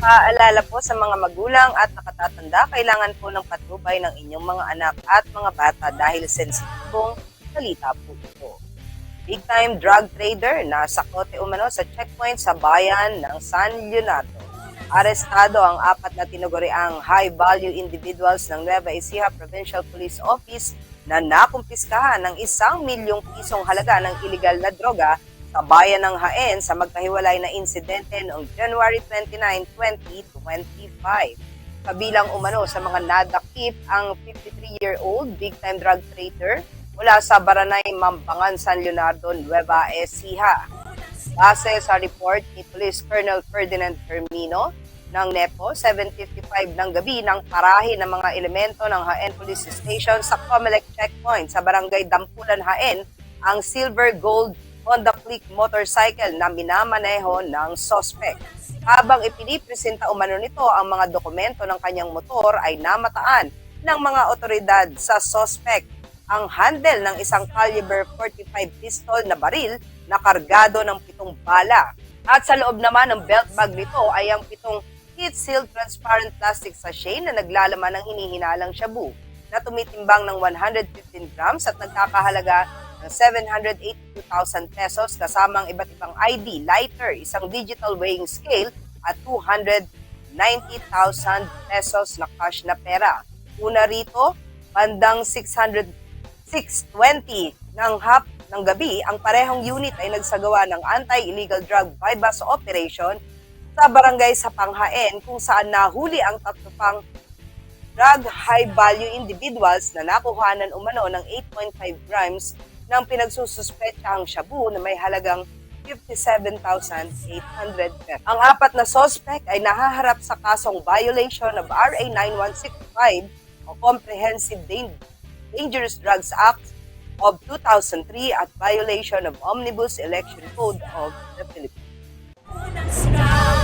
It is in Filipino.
Paalala po sa mga magulang at nakatatanda, kailangan po ng patnubay ng inyong mga anak at mga bata dahil sensitibong salita po ito. Big time drug trader na sakote umano sa checkpoint sa bayan ng San Leonardo. Arestado ang apat na tinuguriang high-value individuals ng Nueva Ecija Provincial Police Office na nakumpiskahan ng isang milyong pisong halaga ng iligal na droga sa bayan ng Haen sa magkahiwalay na insidente noong January 29, 2025. Kabilang umano sa mga nadakip ang 53-year-old big-time drug trader mula sa Baranay Mambangan, San Leonardo, Nueva Ecija. Base sa report ni Police Colonel Ferdinand Termino ng NEPO, 7.55 ng gabi nang parahin ng mga elemento ng Haen Police Station sa Comelec Checkpoint sa Barangay Dampulan, Haen ang silver gold Honda Click motorcycle na minamaneho ng suspect. Habang ipinipresenta umano nito ang mga dokumento ng kanyang motor ay namataan ng mga otoridad sa suspect ang handle ng isang caliber 45 pistol na baril na kargado ng pitong bala. At sa loob naman ng belt bag nito ay ang pitong heat-sealed transparent plastic sachet na naglalaman ng hinihinalang shabu na tumitimbang ng 115 grams at nagkakahalaga ng 782,000 pesos kasama ang iba't ibang ID, lighter, isang digital weighing scale at 290,000 pesos na cash na pera. Una rito, bandang 600 6.20 ng hap ng gabi, ang parehong unit ay nagsagawa ng anti-illegal drug bypass operation sa barangay sa Panghaen kung saan nahuli ang tatlo pang drug high-value individuals na nakuhanan umano ng 8.5 grams ng pinagsususpetsahang shabu na may halagang 57,800 pesos. Ang apat na suspect ay nahaharap sa kasong violation of RA 9165 o Comprehensive Dan- Dangerous Drugs Act of 2003 at violation of Omnibus Election Code of the Philippines.